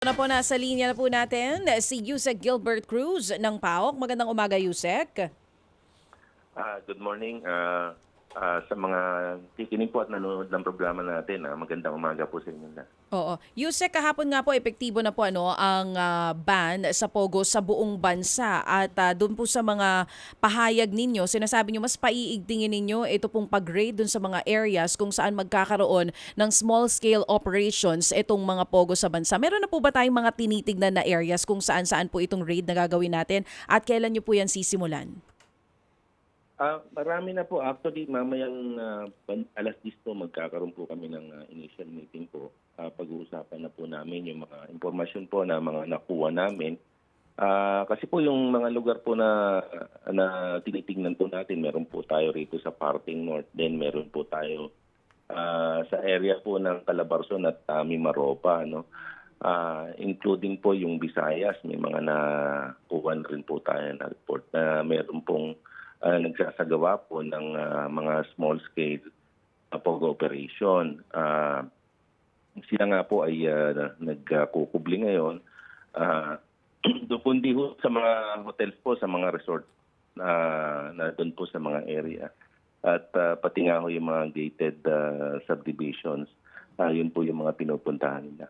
Na po nasa linya na po natin si Yusek Gilbert Cruz ng PAOK. Magandang umaga, Yusek. Ah, good morning ah, ah, sa mga tikinig po at nanonood ng programa natin. ah, magandang umaga po sa inyo na. Oo. Yusek, kahapon nga po epektibo na po ano ang ah, ban sa Pogo sa buong bansa at ah, doon po sa mga pahayag ninyo, sinasabi niyo mas paiigtingin ninyo ito pong pag-raid doon sa mga areas kung saan magkakaroon ng small-scale operations itong mga Pogo sa bansa. Meron na po ba tayong mga tinitignan na areas kung saan-saan po itong raid na gagawin natin at kailan niyo po yan sisimulan? Ah, marami na po. Actually, mamayang ban- alas 10 po magkakaroon po kami ng ah, initial meeting po. Ah, pag-uusapan na po namin yung mga impormasyon po na mga nakuha namin. Ah, kasi po yung mga lugar po na na tinitingnan po natin, meron po tayo rito sa Parting North, then meron po tayo ah, sa area po ng Calabarzon at uh, Mimaropa, no. Ah, including po yung Visayas, may mga nakuha rin po tayo na report na meron pong ah, nagsasagawa po ng ah, mga small scale uh, POG operation. Ah, sila nga po ay uh, nagkukubli ngayon. Uh, hindi ho sa mga hotels po, sa mga resort na na doon po sa mga area. At ah, pati nga ho yung mga gated ah, subdivisions, ah, yun po yung mga pinupuntahan nila.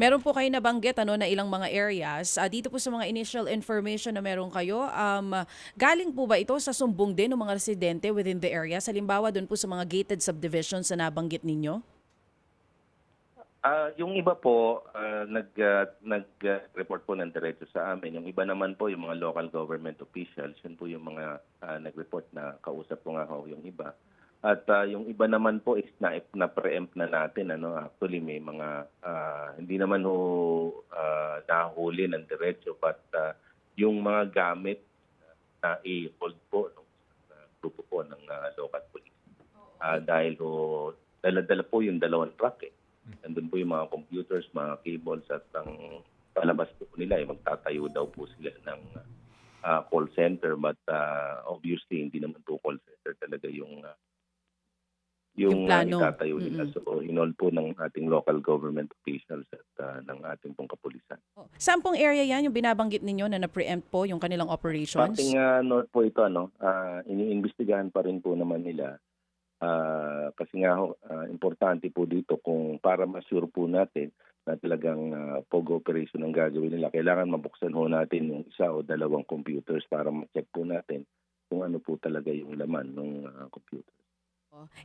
Meron po kayo nabanggit ano, na ilang mga areas. Ah, dito po sa mga initial information na meron kayo, um, galing po ba ito sa sumbong din ng mga residente within the area? Halimbawa doon po sa mga gated subdivisions na nabanggit ninyo? Ah, yung iba po ah, nag ah, nag-report po ng diretso sa amin. Yung iba naman po yung mga local government officials, yun po yung mga ah, nag-report na kausap ko nga ho yung iba. At ah, yung iba naman po is na na preempt na natin ano actually may mga ah, hindi naman ho ah, nahuli ng diretso but ah, yung mga gamit na i-hold po ng grupo po ng ah, local police. Ah, dahil ho dala-dala po yung dalawang truck eh. Nandun po yung mga computers, mga cables at ang palabas po nila ay magtatayo daw po sila ng ah, call center but ah, obviously hindi naman po call center talaga yung ah, Yung yung, plano. itatayo nila. Mm-mm. So inol po ng ating local government officials at ah, ng ating pong kapulisan. Saan pong area yan yung binabanggit ninyo na na-preempt po yung kanilang operations? Parting ah, north po ito, ano, ah, iniimbestigahan pa rin po naman nila. Ah, kasi nga ah, importante po dito kung para ma-sure po natin na talagang ah, POG operation ang gagawin nila, kailangan mabuksan ho natin yung isa o dalawang computers para ma-check po natin kung ano po talaga yung laman ng computer.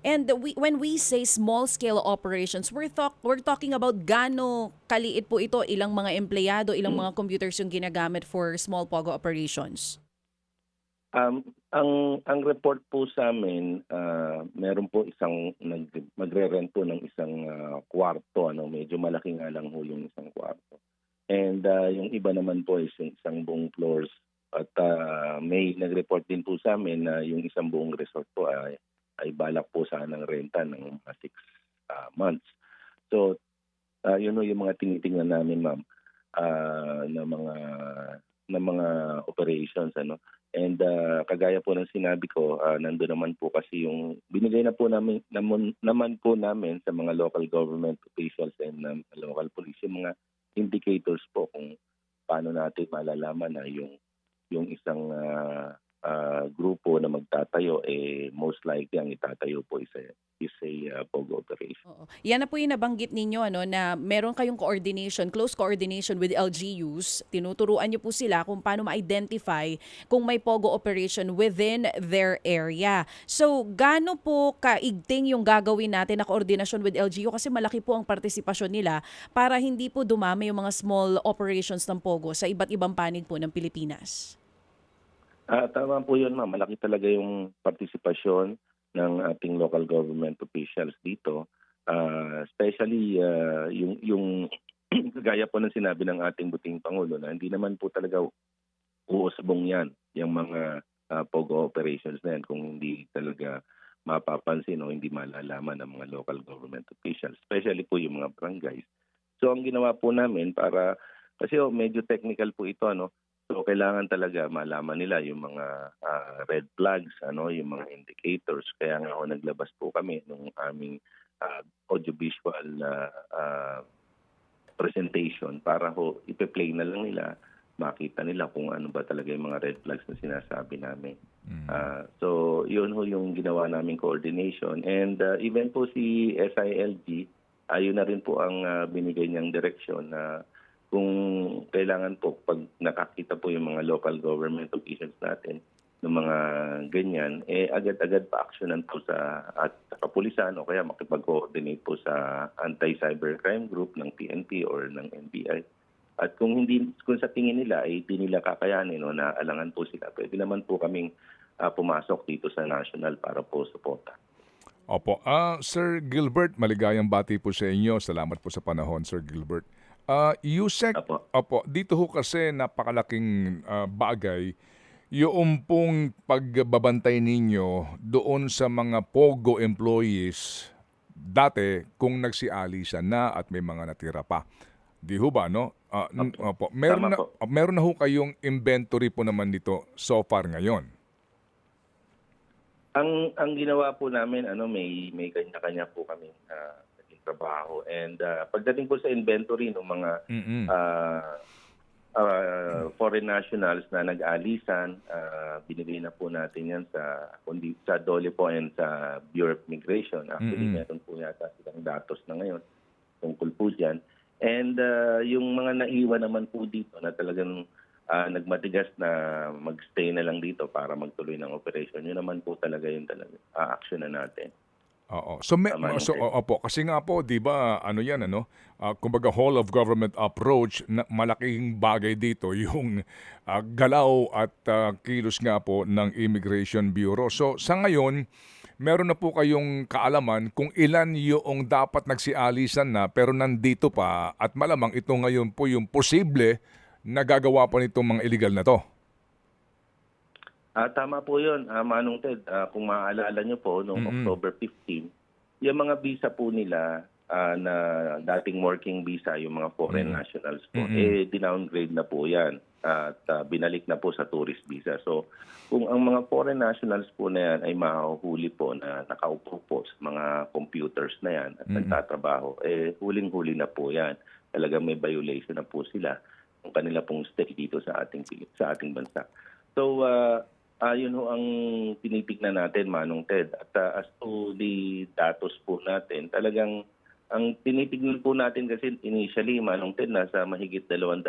And we, when we say small-scale operations, we're, talk, we're talking about gaano kaliit po ito, ilang mga empleyado, ilang mga computers yung ginagamit for small POGO operations? Um, ang ang report po sa amin, ah, meron po isang nag, magre-rent po ng isang ah, kwarto, ano, medyo malaki nga lang ho yung isang kwarto. And ah, yung iba naman po is yung isang buong floors at ah, may nag-report din po sa amin na yung isang buong resort po ay, ay balak po sanang renta ng mga six ah, months. So, ah, yun ho yung mga tinitingnan namin, ma'am, ah, na mga na mga operations ano And uh, kagaya po ng sinabi ko, uh, nandoon naman po kasi yung binigay na po namin naman, naman po namin sa mga local government officials and um, local police yung mga indicators po kung paano natin malalaman na yung yung isang uh, uh, grupo na magtatayo eh most likely ang itatayo po is a, is a uh, POGO operation. Oo. Yan na po yung nabanggit ninyo ano, na meron kayong coordination, close coordination with LGUs. Tinuturuan niyo po sila kung paano ma-identify kung may POGO operation within their area. So, gaano po kaigting yung gagawin natin na koordinasyon with LGU kasi malaki po ang partisipasyon nila para hindi po dumami yung mga small operations ng POGO sa iba't ibang panig po ng Pilipinas. Ah, tama po yun, ma'am. Malaki talaga yung partisipasyon ng ating local government officials dito. Ah, especially ah, yung yung gaya po ng sinabi ng ating buting pangulo na hindi naman po talaga uusbong yan yung mga ah, POGO operations na yan kung hindi talaga mapapansin o hindi malalaman ng mga local government officials, especially po yung mga barangays. So ang ginawa po namin para kasi oh, medyo technical po ito ano, So kailangan talaga malaman nila yung mga ah, red flags, ano, yung mga indicators. Kaya nga ako naglabas po kami ng aming ah, audiovisual na ah, presentation para ho ipe-play na lang nila makita nila kung ano ba talaga yung mga red flags na sinasabi namin. Ah, so, yun ho yung ginawa naming coordination. And uh, even po si SILG, ayun na rin po ang ah, binigay niyang direksyon na kung kailangan po, pag nakakita po yung mga local government officials natin ng mga ganyan, eh agad-agad pa aksyonan po sa at sa kapulisan o kaya makipag-coordinate po sa anti-cybercrime group ng PNP or ng NBI. At kung hindi kung sa tingin nila ay hindi nila kakayanin o naalangan po sila, pwede naman po kaming ah, pumasok dito sa national para po suporta. Opo. Ah, Sir Gilbert, maligayang bati po sa inyo. Salamat po sa panahon, Sir Gilbert. Ah, Yusek, Apo. opo, dito ho kasi napakalaking ah, bagay yung pong pagbabantay ninyo doon sa mga POGO employees dati kung nagsialisan na at may mga natira pa. Di ho ba, no? Ah, n- opo. Meron Tama na, po. ah, meron na ho kayong inventory po naman dito so far ngayon. Ang ang ginawa po namin ano may may kanya-kanya po kami uh, trabaho and ah, pagdating po sa inventory ng mga Mm-mm. ah, ah, foreign nationals na nag-alisan, ah, binigay na po natin yan sa kundi sa DOLE po and sa Bureau of Immigration. Actually, Mm-mm. meron po yata silang datos na ngayon tungkol po dyan. And ah, yung mga naiwan naman po dito na talagang ah, nagmatigas na magstay na lang dito para magtuloy ng operation, yun naman po talaga yung talaga a-action na natin. Oo. So, may, Tama so o- opo, kasi nga po, 'di ba, ano 'yan ano, ah, kumbaga whole of government approach na malaking bagay dito yung ah, galaw at ah, kilos nga po ng Immigration Bureau. So, sa ngayon, meron na po kayong kaalaman kung ilan yung dapat nagsialisan na pero nandito pa at malamang ito ngayon po yung posible na gagawa pa nitong mga illegal na to. Ah, tama po 'yun, ah, Manong Ted. Ah, kung maaalala niyo po noong Mm-mm. October 15, yung mga visa po nila ah, na dating working visa, yung mga foreign Mm. nationals po, Mm-mm. eh dinowngrade na po 'yan at ah, binalik na po sa tourist visa. So, kung ang mga foreign nationals po na yan ay mahuhuli po na nakaupo po sa mga computers na yan at Mm-mm. nagtatrabaho, eh huling-huli na po yan. Talagang may violation na po sila ng kanila pong stay dito sa ating sa ating bansa. So, uh, yun ho ang tinitignan natin, Manong Ted. At ah, as to the datos po natin, talagang ang tinitignan po natin kasi initially, Manong Ted, nasa mahigit 200,000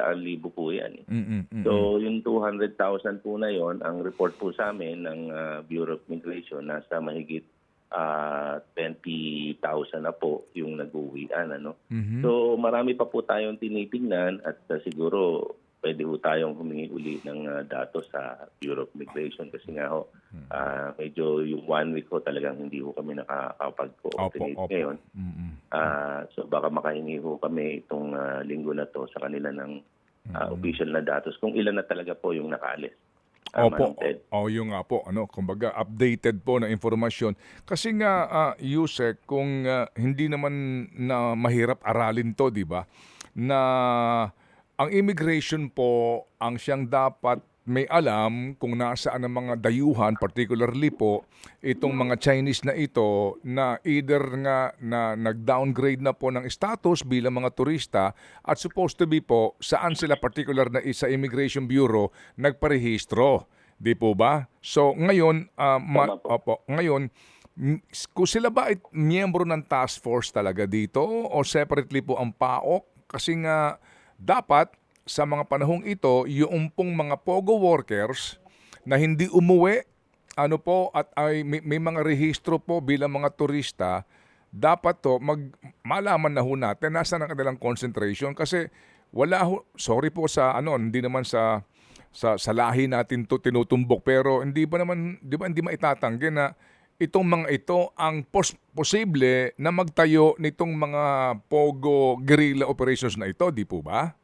po yan. eh. Mm-mm, mm-mm. So, yung 200,000 po na yon ang report po sa amin ng ah, Bureau of Immigration, nasa mahigit ah, 20,000 na po yung nag-uwian. Ano? Mhm. So marami pa po tayong tinitingnan at uh, siguro pwede po tayong humingi uli ng uh, datos sa Bureau of Immigration kasi nga ho, ah, medyo yung one week ho talagang hindi ho kami nakakapag-coordinate Opo, opo. ngayon. Ah, so baka makahingi ho kami itong ah, linggo na to sa kanila ng ah, official na datos kung ilan na talaga po yung nakaalis. Ah, Opo. Ted. O yung nga po, ano, kumbaga updated po na informasyon. Kasi nga, uh, Yusek, kung ah, hindi naman na mahirap aralin to, di ba? Na ang immigration po, ang siyang dapat may alam kung nasaan ang mga dayuhan, particularly po, itong mga Chinese na ito na either nga na nag-downgrade na po ng status bilang mga turista at supposed to be po saan sila particular na sa Immigration Bureau nagparehistro. Di po ba? So ngayon, ah, ma- opo, ngayon, kung sila ba ay miyembro ng task force talaga dito o separately po ang PAOK? Kasi nga dapat sa mga panahong ito, yung pong mga POGO workers na hindi umuwi ano po at ay may, may mga rehistro po bilang mga turista dapat to mag malaman na ho natin nasa ang kanilang concentration kasi wala ho, sorry po sa ano hindi naman sa sa, sa lahi natin to tinutumbok pero hindi ba naman di ba hindi maitatanggi na itong mga ito ang pos- posible na magtayo nitong mga pogo guerrilla operations na ito di po ba?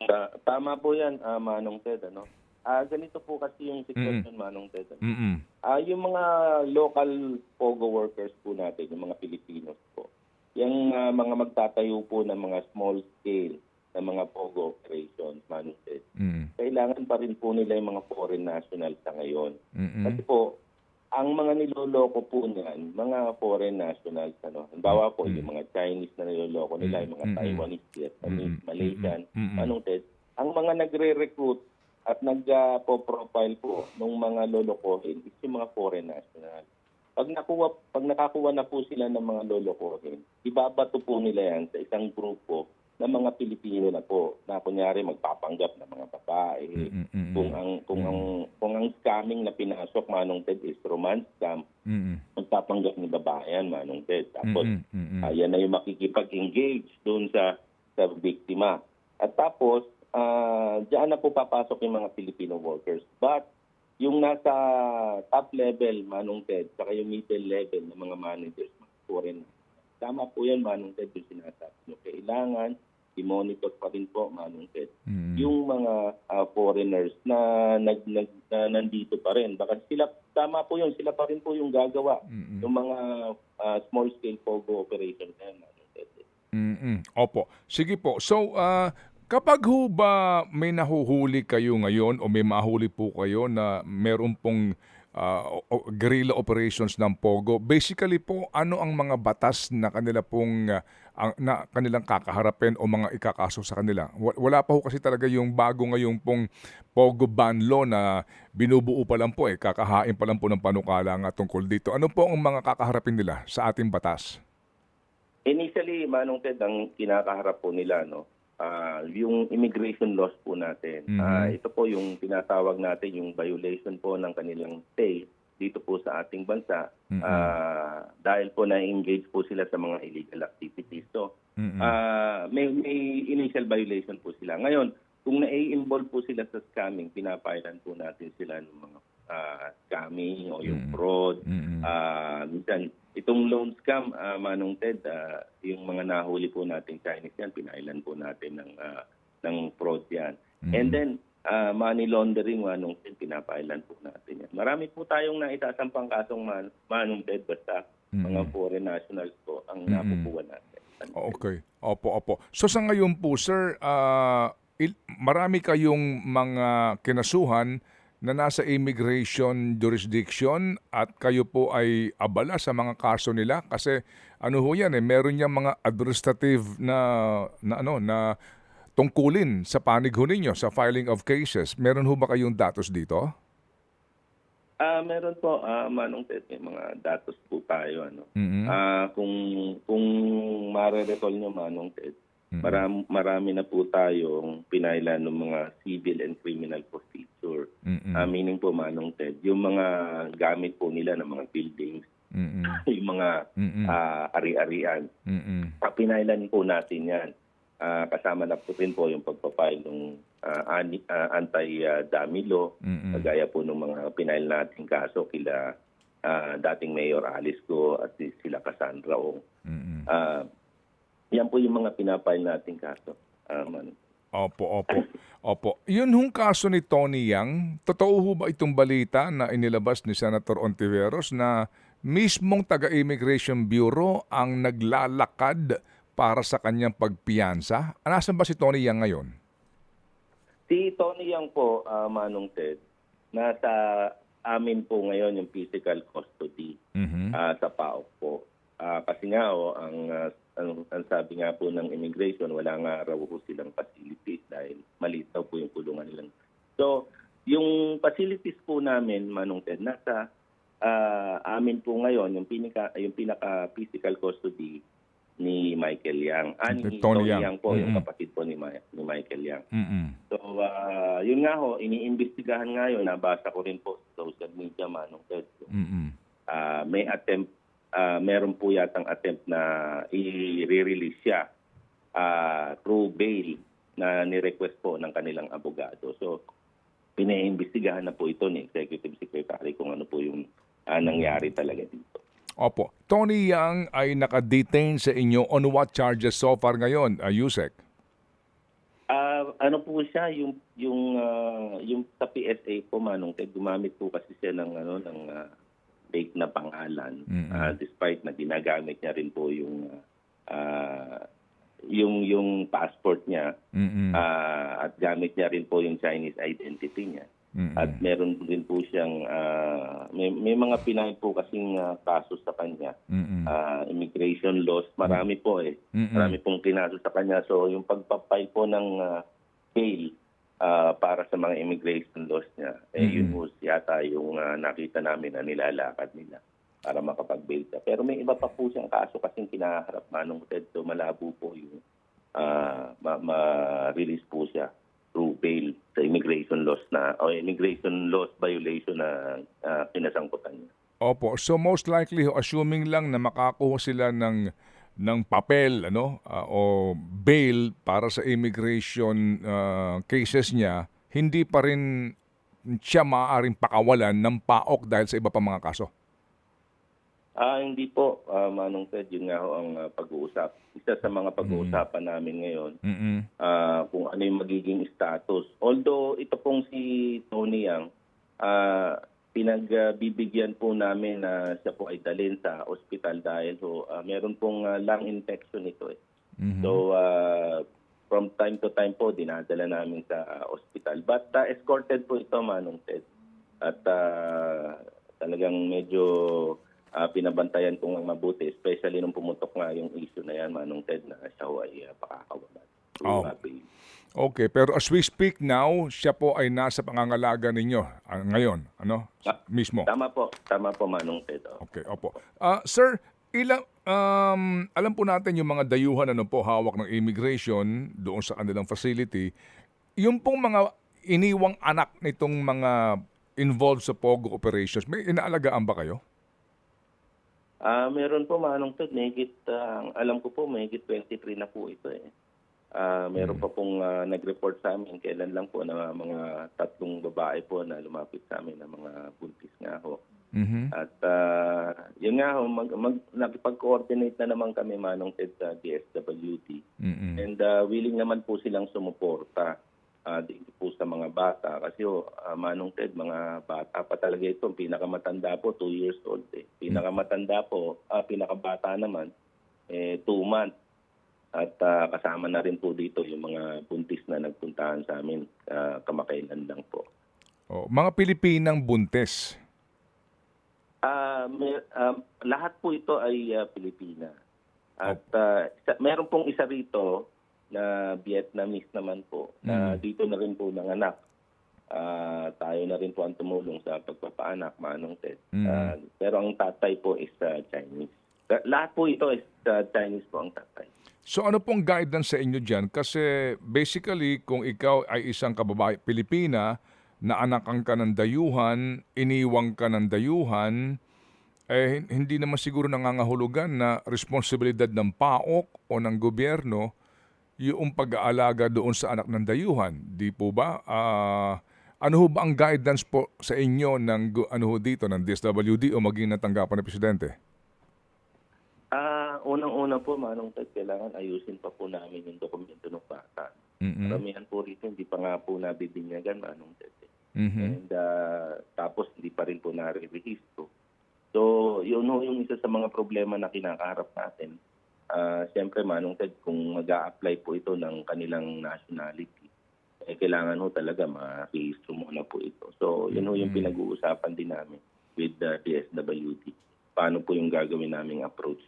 Ta- tama po yan, ah, Manong Ted. Ano? Ah, ganito po kasi yung sitwasyon, Manong Ted. ano? Mm. Ah, yung mga local POGO workers po natin, yung mga Pilipinos po, yung ah, mga magtatayo po ng mga small scale na mga POGO operations, Manusted, Mm. kailangan pa rin po nila yung mga foreign nationals sa ngayon. Mm. Kasi po, ang mga niloloko po niyan, mga foreign nationals, ano, halimbawa po, Mm. yung mga Chinese na niloloko nila, yung mga Mm, mm, Taiwanese, Vietnamese, Mm, Malaysian, mm, mm. anong Ted, ang mga nagre-recruit at nag-profile po ng mga lolokohin is yung mga foreign nationals. Pag nakuha, pag nakakuha na po sila ng mga lolokohin, ibabato po nila yan sa isang grupo ng mga Pilipino na po, na kunyari magpapanggap ng mga babae, Mm, mm, mm, kung ang kung ang kung ang scamming na pinasok manong Ted is romance scam, mm, mm, magpapanggap ni babae yan manong Ted. Tapos mm, mm, mm. ah, yan na yung makikipag-engage doon sa sa biktima. At tapos ah diyan na po papasok yung mga Filipino workers. But yung nasa top level manong Ted, saka yung middle level ng mga managers, mga foreign. Tama po yan manong Ted yung sinasabi nyo. Kailangan i-monitor pa rin po manong Ted Mm, yung mga ah, foreigners na, nag, nag, na nandito pa rin. Baka sila, tama po yun, sila pa rin po yung gagawa mm, mm. ng mga ah, small-scale POGO operation na yan. Manong Ted. Mm-mm. Opo. Sige po. So, ah, kapag ho ba may nahuhuli kayo ngayon o may mahuli po kayo na meron pong o- guerrilla operations ng Pogo, basically po, ano ang mga batas na kanila pong ah, ang, na kanilang kakaharapin o mga ikakaso sa kanila? Wa- Wala pa ho kasi talaga yung bago ngayon pong Pogo ban law na binubuo pa lang po eh, kakahain pa lang po ng panukala nga tungkol dito. Ano po ang mga kakaharapin nila sa ating batas? Initially, Manong Ted, ang kinakaharap po nila, no, ah, yung immigration laws po natin. Mhm. Ah, ito po yung tinatawag natin yung violation po ng kanilang stay dito po sa ating bansa Mhm. ah, dahil po na-engage po sila sa mga illegal activities. So, Mm-mm. Ah, may, may initial violation po sila. Ngayon, kung na-involve po sila sa scamming, pinapailan po natin sila ng mga ah, scamming o yung Mm. fraud. Mm-mm. Ah, minsan, itong loan scam, ah, Manong Ted, ah, yung mga nahuli po natin Chinese yan, pinailan po natin ng, ah, ng fraud yan. Mm. And then, ah, money laundering, Manong Ted, pinapailan po natin yan. Marami po tayong naisasampang kasong man, Manong Ted, basta mga Mm-mm. foreign nationals po ang Mm-mm. napupuan natin. Okay. Opo, opo. So sa ngayon po, sir, il- marami kayong mga kinasuhan na nasa immigration jurisdiction at kayo po ay abala sa mga kaso nila kasi ano ho yan eh, meron yang mga administrative na, na ano na tungkulin sa panig ho ninyo sa filing of cases. Meron ho ba kayong datos dito? Ah, meron po, ah, Manong Ted, may mga datos po tayo. Ano. Mm-mm. Ah, kung kung mare-recall nyo, Manong Ted, Mm-mm. marami, marami na po tayong pinailan ng mga civil and criminal procedure. Mm-mm. Ah, meaning po, Manong Ted, yung mga gamit po nila ng mga buildings, Mm-mm. yung mga Mm-mm. ah, ari-arian, Mm-mm. ah, pinailan po natin yan. Ah, kasama na po rin po yung pagpapile ng ah, ani- ah, anti-dummy law, Mm-mm. Kagaya po ng mga pinail nating kaso kila ah, dating Mayor Alice Go at si- sila Cassandra Ong. Mm-mm. Ah, yan po yung mga pinapail nating kaso. Ah, man. Opo, opo. Opo. Yun hong kaso ni Tony Yang, totoo ho ba itong balita na inilabas ni Senator Ontiveros na mismong taga-Immigration Bureau ang naglalakad para sa kanyang pagpiyansa? Nasaan ba si Tony Yang ngayon? Si Tony Yang po, ah, Manong Ted, nasa amin po ngayon yung physical custody Mhm. ah, sa PAOK po. Ah, kasi nga oh, ang, ah, ang, ang sabi nga po ng immigration, wala nga raw po silang facilities dahil maliit daw po yung kulungan nilang. So, yung facilities po namin, Manong Ted, nasa ah, amin po ngayon, yung pinaka, yung pinaka physical custody ni Michael Yang. Ah, ni Tony Tony, Yang. Yang. po, yung Mhm. kapatid po ni, Ma- ni Michael Yang. Mm-mm. So, ah, yun nga ho, iniimbestigahan nga yun, nabasa ko rin po sa social media, Manong Ted. So, Mm-mm. ah, may attempt, ah, meron po yatang attempt na i-release siya ah, through bail na ni-request po ng kanilang abogado. So, pinaimbestigahan na po ito ni Executive Secretary kung ano po yung ah, nangyari talaga dito. Opo. Tony Yang ay nakadetain sa inyo on what charges so far ngayon, uh, Yusek? Ah, ano po siya yung yung ah, yung sa PSA po manong Ted, gumamit po kasi siya ng ano ng ah, fake na pangalan Mm-mm. Ah, despite na ginagamit niya rin po yung ah, yung yung passport niya Mm-mm. ah, at gamit niya rin po yung Chinese identity niya. Mm-mm. At meron din po siyang, ah, may, may mga pinay po kasing ah, kaso sa kanya. Mm-mm. Ah, immigration laws, marami po eh. Marami pong kinaso sa kanya. So yung pagpapay po ng ah, bail ah, para sa mga immigration laws niya, eh, Mm-mm. yun po yata yung ah, nakita namin na nilalakad nila para makapag-bail siya. Pero may iba pa po siyang kaso kasing kinaharap manong Ted. So malabo po yung ma- ma-release po siya through bail sa immigration laws na o immigration laws violation na ah, kinasangkutan niya. Opo. So most likely, assuming lang na makakuha sila ng ng papel ano ah, o bail para sa immigration ah, cases niya, hindi pa rin siya maaaring pakawalan ng paok dahil sa iba pa mga kaso. Ah, hindi po, ah, Manong Ted, yun nga ho ang ah, pag-uusap. Isa sa mga pag-uusapan namin ngayon, Mm-mm. ah, kung ano yung magiging status. Although ito pong si Tony Yang, ah, pinagbibigyan po namin na siya po ay dalhin sa ospital dahil so, ah, meron pong ah, lung infection ito eh. Mhm. So, ah, from time to time po, dinadala namin sa ah, ospital. But ah, escorted po ito, Manong Ted. At ah, talagang medyo ah, pinabantayan ko nga mabuti, especially nung pumutok nga yung issue na yan, Manong Ted, na siya ay uh, pakakawalan. Oh. Okay, pero as we speak now, siya po ay nasa pangangalaga ninyo ah, ngayon, ano? Ah, Mismo. Tama po, tama po, Manong Ted. oh. Okay, opo. Ah, sir, ilang um, alam po natin yung mga dayuhan ano po hawak ng immigration doon sa kanilang facility. Yung pong mga iniwang anak nitong mga involved sa POGO operations, may inaalagaan ba kayo? Ah, meron po Manong Ted, mahigit ah, ang alam ko po mahigit 23 na po ito eh. Ah, meron pa pong ah, nag-report sa amin kailan lang po na mga tatlong babae po na lumapit sa amin na mga buntis nga ho. Mhm. At ah, yun nga ho, mag, mag, nakipag-coordinate na naman kami Manong Ted sa DSWD. Mhm. And ah, willing naman po silang sumuporta ah, dito po sa mga bata. Kasi oh, ah, Manong Ted, mga bata pa talaga ito. Pinakamatanda po, 2 years old. Eh. Pinakamatanda po, ah, pinakabata naman, eh, 2 months. At ah, kasama na rin po dito yung mga buntis na nagpuntahan sa amin ah, kamakailan lang po. Oh, mga Pilipinang buntes. Ah, may- ah, lahat po ito ay ah, Pilipina. At isa- meron pong isa rito na Vietnamese naman po na dito na rin po nanganak. Ah, tayo na rin po ang tumulong sa pagpapaanak, Manong Ted. Mm. Ah, pero ang tatay po is ah, Chinese. La- Lahat po ito is ah, Chinese po ang tatay. So ano pong guidance sa inyo dyan? Kasi basically, kung ikaw ay isang kababae Pilipina na anakan ka ng dayuhan, iniwang ka ng dayuhan, eh hin- hindi naman siguro nangangahulugan na responsibilidad ng PAOK o ng gobyerno yung pag-aalaga doon sa anak ng dayuhan. Di po ba? Ah, ano ho ba ang guidance po sa inyo ng ano ho dito ng DSWD o maging natanggapan ng presidente? Ah, unang-una po, Manong Ted, kailangan ayusin pa po namin yung dokumento ng bata. Mhm. Karamihan po rito, hindi pa nga po nabibinyagan, Manong Ted. Mhm. And ah, tapos hindi pa rin po nare-rehistro. So, yun ho yung isa sa mga problema na kinakaharap natin. Ah, Siyempre, Manong Ted, kung mag apply po ito ng kanilang nationality, eh, kailangan ho talaga ma-rehistro muna po ito. So, yun ho yung pinag-uusapan din namin with the DSWD. Paano po yung gagawin naming approach.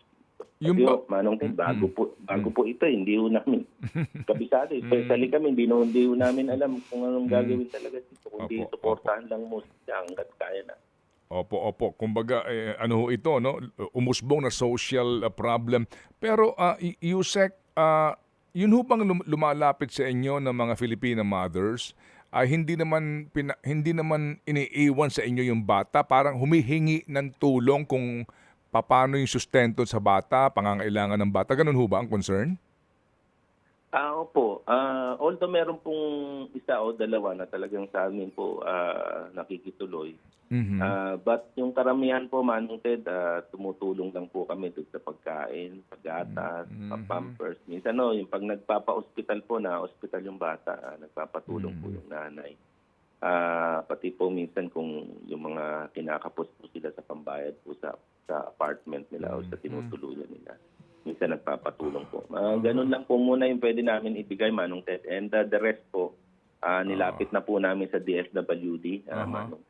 Yung ba- Manong Ted, bago po, bago po ito, hindi ho namin kabisado. Especially kami, hindi, ho- hindi ho namin alam kung anong gagawin talaga dito. Kundi Opo, suportahan lang mo siya hanggat kaya na. Opo, opo. Kumbaga, eh, ano ho ito, no? umusbong na social uh, problem. Pero, uh, Yusek, uh, yun ho bang lum- lumalapit sa inyo ng mga Filipina mothers, ay hindi naman pina- hindi naman iniiwan sa inyo yung bata, parang humihingi ng tulong kung paano yung sustento sa bata, pangangailangan ng bata. Ganun ho ba ang concern? Ah, opo. Ah, although meron pong isa o dalawa na talagang sa amin po ah, nakikituloy. Mhm. Ah, but yung karamihan po, Manong Ted, ah, tumutulong lang po kami doon sa pagkain, paggatas, pampers. Minsan no, yung pag nagpapa-hospital po na, hospital yung bata, ah, nagpapatulong po yung nanay. Ah, pati po minsan kung yung mga kinakapos po sila sa pambayad po sa sa apartment nila o sa tinutuluyan nila. Minsan nagpapatulong po. Ah, ganun lang po muna yung pwede namin ibigay, Manong Ted. And ah, the rest po, Ah, nilapit na po namin sa DSWD. ah, Aha. Manong.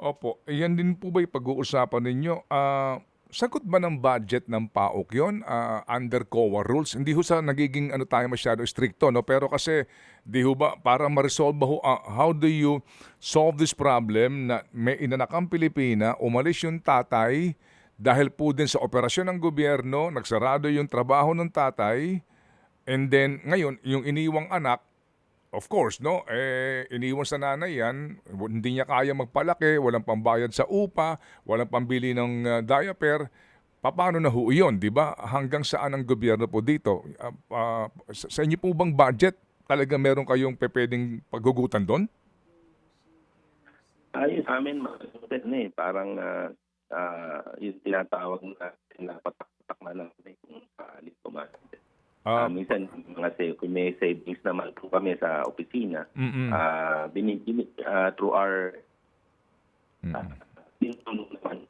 Opo, yan din po ba yung pag-uusapan ninyo? Ah, sagot ba ng budget ng PAOK yon under COA rules? Hindi ho sa nagiging ano tayo masyado stricto, no? Pero kasi, di ho ba, para ma-resolve ba ho, ah, how do you solve this problem na may inanakang Pilipina, umalis yung tatay, dahil po din sa operasyon ng gobyerno, nagsarado yung trabaho ng tatay, and then ngayon, yung iniwang anak, Of course, no? Eh, iniwan sa nanay yan, hindi niya kaya magpalaki, walang pambayad sa upa, walang pambili ng uh, diaper. Paano na ho yun, di ba? Hanggang saan ang gobyerno po dito? Ah, ah, sa, inyo po bang budget, talaga meron kayong pwedeng paghugutan doon? Ayun sa amin, eh. Parang ah, ah, yung tinatawag na pinapatak-patak na lang eh, kung paalit pumasok. Ah, Ah, minsan, mga say, kung may savings naman po kami sa opisina, mm-mm. ah bini, ah, through our Mm-mm. uh, tinutulong naman.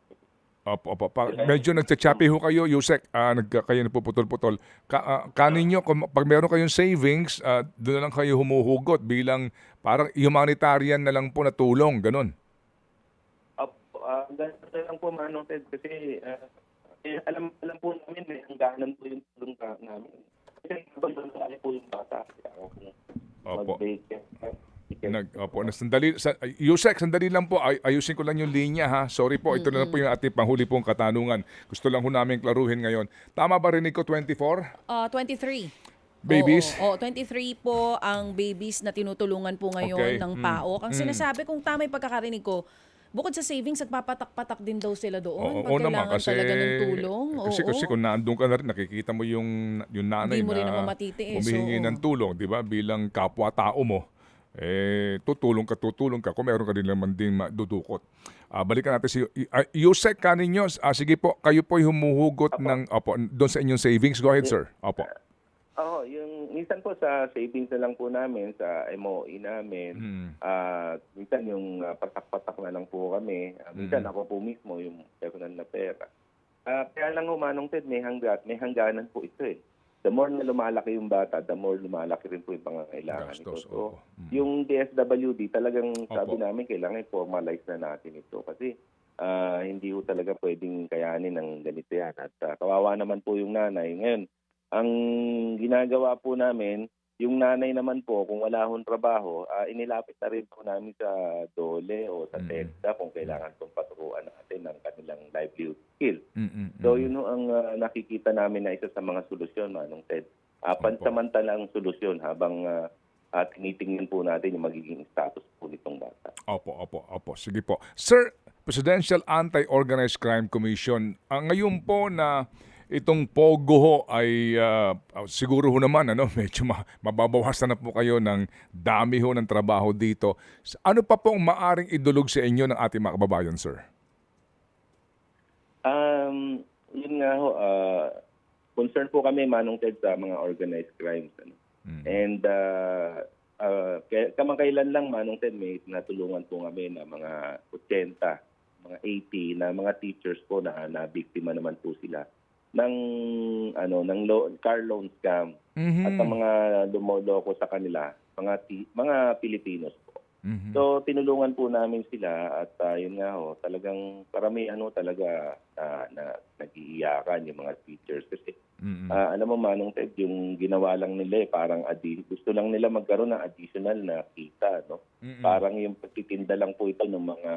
Opo, opo. Pa, medyo nagchachapi ho kayo, Yusek. Ah, nag, kayo napuputol-putol. Ka, ah, kanin nyo, kung, pag meron kayong savings, ah, doon lang kayo humuhugot bilang parang humanitarian na lang po na tulong, ganun. Up, uh, ganito na lang po, Manong Ted, kasi ah, eh, alam, alam po namin, may hangganan po yung tulong ka namin. Kasi malaki po yung bata, kaya ako kung Opo. eh, Nag, opo, na sandali, sa, Yusek, sandali lang po, ay, ayusin ko lang yung linya ha. Sorry po, ito na lang po yung ating panghuli pong katanungan. Gusto lang ho namin klaruhin ngayon. Tama ba rinig ko 24? Ah, 23. Babies? Oo, oo, 23 po ang babies na tinutulungan po ngayon Okay. ng Mm. PAOK. Ang Mm. sinasabi kong tama yung pagkakarinig ko, bukod sa savings, nagpapatak-patak din daw sila doon. Oo, pag oo naman kasi talaga ng tulong. kasi Oo. kasi kung naandun ka na rin nakikita mo yung yung nanay mo na matitiis, humihingi oo. ng tulong, 'di ba? Bilang kapwa-tao mo eh tutulong ka tutulong ka kung meron ka din naman din madudukot. Ah, balikan natin si uh, Yusek kaninyo. Ah, sige po, kayo po humuhugot ng opo doon sa inyong savings. Go ahead, sir. Opo. Oo, yung minsan po sa savings na lang po namin, sa MOE namin, Mm. ah minsan yung ah, patak-patak na lang po kami. Ah, minsan Mm. ako po mismo yung personal na pera. Ah, kaya lang humanong Ted, may, hanggat, may hangganan po ito eh. The more na lumalaki yung bata, the more lumalaki rin po yung pangangailangan nito. Gastos, So, opo. Mm. yung DSWD, talagang sabi Opo. namin, kailangan formalize na natin ito. Kasi ah, hindi po talaga pwedeng kayanin ng ganito yan. At ah, kawawa naman po yung nanay. Ngayon, ang ginagawa po namin, yung nanay naman po, kung wala hong trabaho, ah, inilapit na rin po namin sa DOLE o sa Mm. TEDA kung kailangan pong paturuan natin ng kanilang livelihood skill. Mm, mm, So yun ang ah, nakikita namin na isa sa mga solusyon, Manong Ted. Uh, pansamantalang solusyon habang ah, ah, tinitingnan po natin yung magiging status po nitong bata. Opo, opo, opo. Sige po. Sir, Presidential Anti-Organized Crime Commission, ang ngayon po na itong POGO ho ay ah, siguro ho naman ano, medyo ma- mababawasan na po kayo ng dami ho ng trabaho dito. Ano pa po ang maaring idulog sa inyo ng ating mga kababayan, sir? Um, yun nga ho, ah, concern po kami, Manong Ted, sa mga organized crimes. Ano? Mm. And uh, uh, kamakailan lang, Manong Ted, may natulungan po kami na mga 80, mga 80 na mga teachers po na, na biktima naman po sila ng ano ng lo- car loan scam Mhm. at ang mga lumoloko sa kanila mga ti- mga Pilipinos po. Mhm. So tinulungan po namin sila at ah, yun nga ho, talagang parami ano talaga ah, na nagiiyakan yung mga teachers kasi Mhm. Ah, alam mo Manong Ted, yung ginawa lang nila eh, parang adi- gusto lang nila magkaroon ng additional na kita, no? Mhm. Parang yung pagtitinda lang po ito ng mga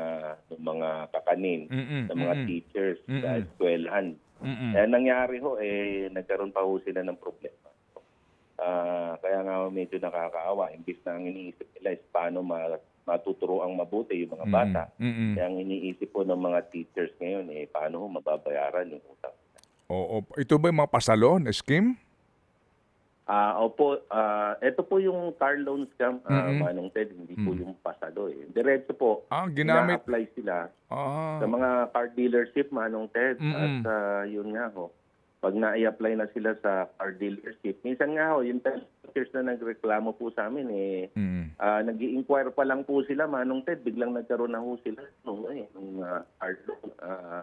ng mga kakanin, Mhm. ng mga Mhm. teachers Mm-mm. sa eskwelahan. Mhm. Kaya nangyari ho eh nagkaroon pa ho sila ng problema. Ah, kaya nga medyo nakakaawa imbis na ang iniisip nila is paano ma- matuturo ang mabuti yung mga bata. Mhm. Kaya ang iniisip po ng mga teachers ngayon eh paano ho mababayaran yung utang. Oo. Ito ba yung mga pasalo na scheme? Ah, opo, ah ito po yung car loan scam, ah, Mm-mm. Manong Ted, hindi po Mm. yung pasado eh. Diretso po, Ah, ginamit. ina-apply sila Ah. sa mga car dealership, Manong Ted. Mm-mm. At ah, yun nga ho, pag na-apply na sila sa car dealership, minsan nga ho, yung teachers na nagreklamo po sa amin eh, Mhm. ah, nag inquire pa lang po sila, Manong Ted, biglang nagkaroon na ho sila nung, eh, nung ah, car loan. ah,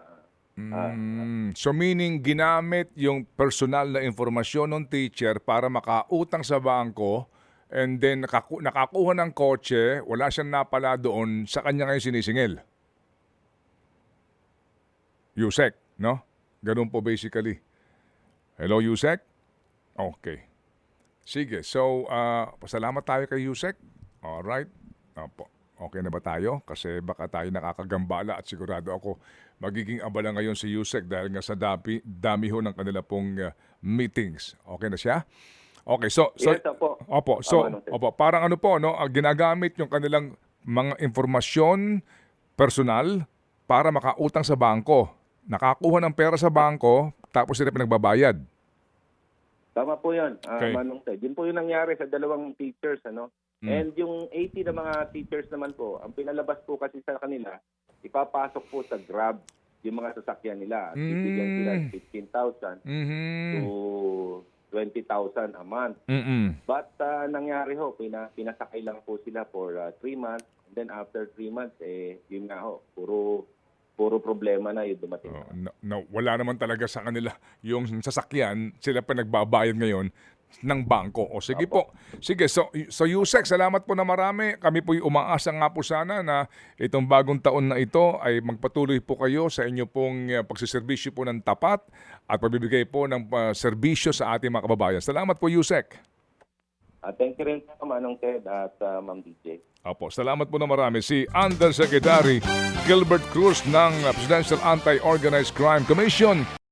Mm. So meaning ginamit yung personal na informasyon ng teacher para makautang sa bangko and then nakaku- nakakuha ng kotse, wala siyang napala doon, sa kanya ngayon sinisingil. Yusek, no? Ganun po basically. Hello, Yusek? Okay. Sige, so uh, pasalamat tayo kay Yusek. Alright. Opo. Okay na ba tayo? Kasi baka tayo nakakagambala at sigurado ako magiging abala ngayon si Yusek dahil nga sa dami, dami ho ng kanila pong uh, meetings. Okay na siya? Okay, so... so Yes, opo. Opo, so, opo, parang ano po, no, ah, ginagamit yung kanilang mga informasyon personal para makautang sa bangko. Nakakuha ng pera sa bangko, tapos sila pinagbabayad. Tama po yun, ah, Okay. Manong Ted. Yun po yung nangyari sa dalawang teachers. ano Mm. And yung 80 na mga teachers naman po, ang pinalabas po kasi sa kanila, ipapasok po sa Grab yung mga sasakyan nila. At Bibigyan sila Mm. 15,000 Mhm. to 20,000 a month. Mm-mm. But ah, nangyari ho, pina, pinasakay lang po sila for 3 months. And then after 3 months, eh, yun nga ho, puro, puro problema na yung dumating. Oh, na, na- wala naman talaga sa kanila yung sasakyan, sila pa nagbabayad ngayon ng bangko. O sige po. Sige, so, so Yusek, salamat po na marami. Kami po umaasa nga po sana na itong bagong taon na ito ay magpatuloy po kayo sa inyo pong uh, pagsiservisyo po ng tapat at pagbibigay po ng uh, serbisyo sa ating mga kababayan. Salamat po, Yusek. Ah, thank you rin po, Manong Ted at ah, Ma'am DJ. Opo, salamat po na marami. Si Undersecretary Gilbert Cruz ng uh, Presidential Anti-Organized Crime Commission.